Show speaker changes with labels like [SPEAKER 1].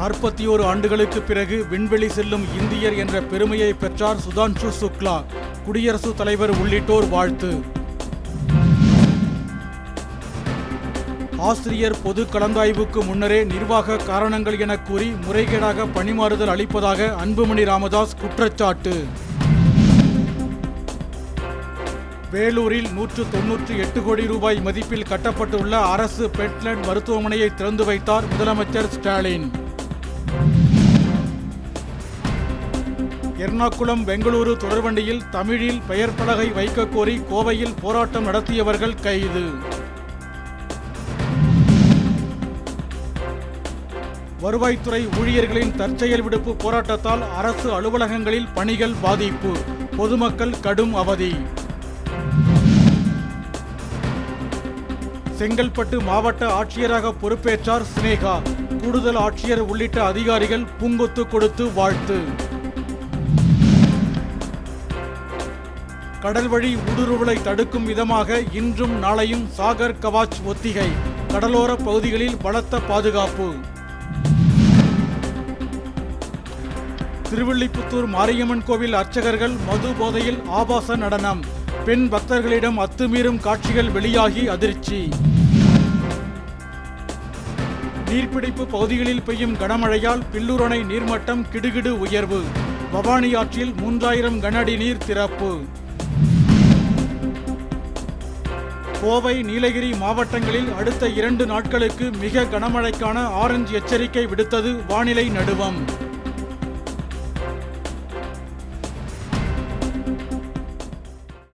[SPEAKER 1] நாற்பத்தி ஓரு ஆண்டுகளுக்கு பிறகு விண்வெளி செல்லும் இந்தியர் என்ற பெருமையை பெற்றார் சுதான்ஷு சுக்லா. குடியரசுத் தலைவர் உள்ளிட்டோர் வாழ்த்து. ஆசிரியர் பொது கலந்தாய்வுக்கு முன்னரே நிர்வாக காரணங்கள் என கூறி முறைகேடாக பணிமாறுதல் அளிப்பதாக அன்புமணி ராமதாஸ் குற்றச்சாட்டு. வேலூரில் நூற்று தொன்னூற்றி எட்டு கோடி ரூபாய் மதிப்பில் கட்டப்பட்டுள்ள அரசு பெட்லண்ட் மருத்துவமனையை திறந்து வைத்தார் முதலமைச்சர் ஸ்டாலின். எர்ணாகுளம் பெங்களூரு தொடர்வண்டியில் தமிழில் பெயர் பலகை வைக்க கோரி கோவையில் போராட்டம் நடத்தியவர்கள் கைது. வருவாய்த்துறை ஊழியர்களின் தற்செயல் விடுப்பு போராட்டத்தால் அரசு அலுவலகங்களில் பணிகள் பாதிப்பு. பொதுமக்கள் கடும் அவதி. செங்கல்பட்டு மாவட்ட ஆட்சியராக பொறுப்பேற்றார் சினேகா. கூடுதல் ஆட்சியர் உள்ளிட்ட அதிகாரிகள் பூங்கொத்து கொடுத்து வாழ்த்து. கடல்வழி ஊடுருவலை தடுக்கும் விதமாக இன்றும் நாளையும் சாகர் கவாச் ஒத்திகை கடலோர பகுதிகளில் பலத்த பாதுகாப்பு. திருவில்லிபுத்தூர் மாரியம்மன் கோவில் அர்ச்சகர்கள் மது போதையில் ஆபாச நடனம். பெண் பக்தர்களிடம் அத்துமீறும் காட்சிகள் வெளியாகி அதிர்ச்சி. நீர்பிடிப்பு பகுதிகளில் பெய்யும் கனமழையால் பில்லூர் நீர்மட்டம் கிடுகிடு உயர்வு. பவானி ஆற்றில் மூன்றாயிரம் கனஅடி நீர் திறப்பு. கோவை நீலகிரி மாவட்டங்களில் அடுத்த இரண்டு நாட்களுக்கு மிக கனமழைக்கான ஆரஞ்சு எச்சரிக்கை விடுத்தது வானிலை நடுவம்.